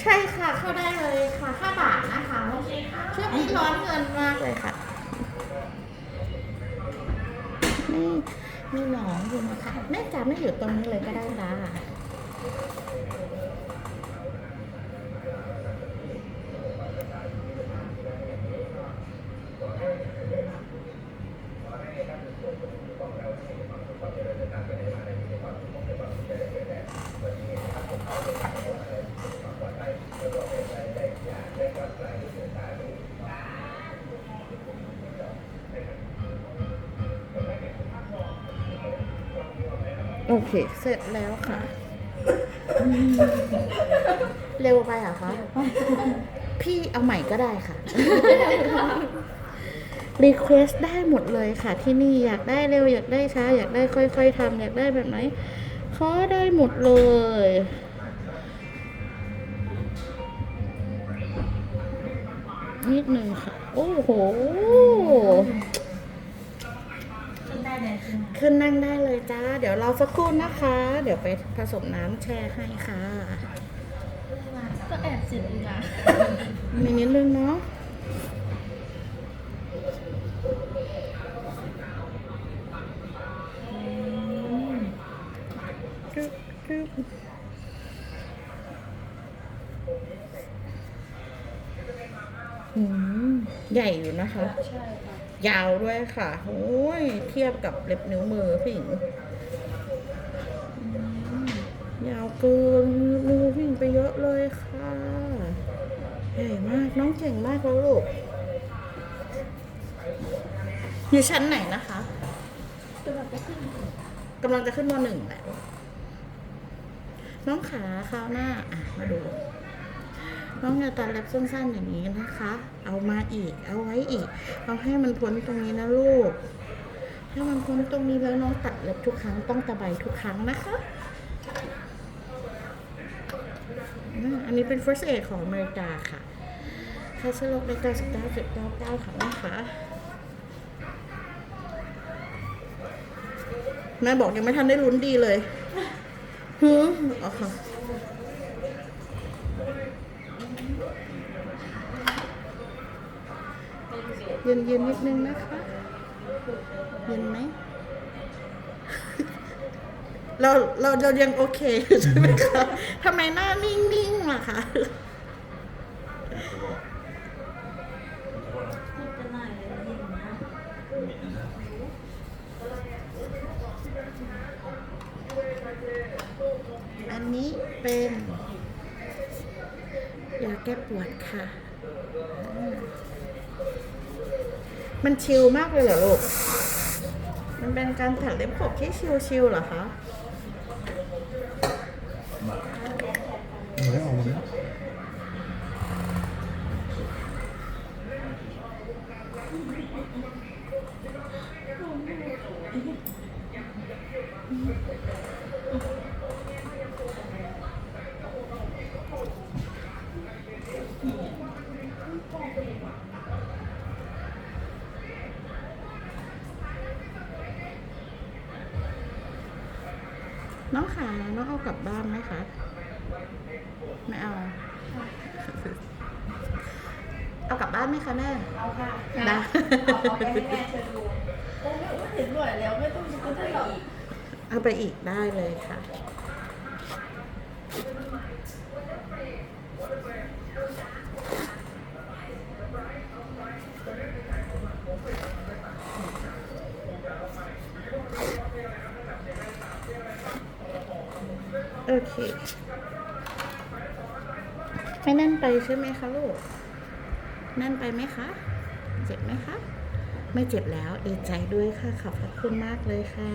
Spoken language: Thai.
ใช่ค่ะเข้าได้เลยค่ะห้าบาทนะคะโอเคค่ะช่วงนี้ร้อนเงินมากเลยค่ะนี่มีหนองอยู่นะคะแม่จ๋าไม่อยู่ตรงนี้เลยก็ได้ค่ะ โอเค เสร็จแล้วค่ะอืมเร็วไปเหรอคะ พี่เอาใหม่ก็ได้ค่ะ รีเควสได้หมดเลยค่ะ ที่นี่อยากได้เร็ว อยากได้ช้า อยากได้ค่อย ๆทำอยากได้แบบไหนขอได้หมดเลยนิดนึงค่ะ โอ้โหขึ้นได้ เลยใช่ไหมขึ้นนั่งได้เลยจ้า เดี๋ยวเราสักครู่นะคะ เดี๋ยวไปผสมน้ำแช่ให้ค่ะ ก็แอบเจ็บอยู่นะมีนิดนึงเนาะจึ๊บจึ๊บอืม ใหญ่อยู่นะคะ ใช่ค่ะ ยาวด้วยค่ะโอ้ยเทียบกับเล็บนิ้วมือผู้หญิงยาวเกินมือผู้หญิงไปเยอะเลยค่ะใหญ่มากน้องเก่งมากแล้วลูกอยู่ชั้นไหนนะคะคือแบบก็ขึ้นกำลังจะขึ้นมหนึ่งแล้ว น้องขาคราวหน้า อะ มาดู น้องอย่าตัดเล็บสั้นๆอย่างนี้นะคะ เอามาอีก เอาไว้อีก เอาให้มันพ้นตรงนี้นะลูก ถ้ามันพ้นตรงนี้แล้วน้องตัดเล็บทุกครั้งต้องตะไบทุกครั้งนะคะอันนี้เป็น first aid ของอเมริกาค่ะค่าเชื้อโรคได้99.99ค่ะนะคะแม่บอกยังไม่ทันได้ลุ้นดีเลยฮึอ๋อค่ะ เย็นเย็นๆนิดนึงนะคะ เย็นไหม เราเราเรายังโอเคอยู่ใช่ไหมคะทำไมหน้านิ่งๆล่ะคะพูดกันหน่อยเลยยินนะอันนี้เป็นยา แก้ปวดค่ะ มันชิลมากเลยเหรอลูก มันเป็นการถักเล็บขบที่ชิลๆเหรอคะไม่เอามัน น้องขาน้องเอากลับบ้านไหมคะ ไม่เอา เอากลับบ้านไหมคะแม่ เอาค่ะได้เอาเอาไปให้แม่เชิญดูโอ้ไม่เห็นหน่วยแล้วไม่ต้องก็ได้หรอก เอาไปอีกได้เลยค่ะ โอเค ไม่แน่นไปใช่ไหมคะลูก แน่นไปไหมคะ เจ็บไหมคะ ไม่เจ็บแล้วดีใจด้วยค่ะ ขอบพระคุณมากเลยค่ะ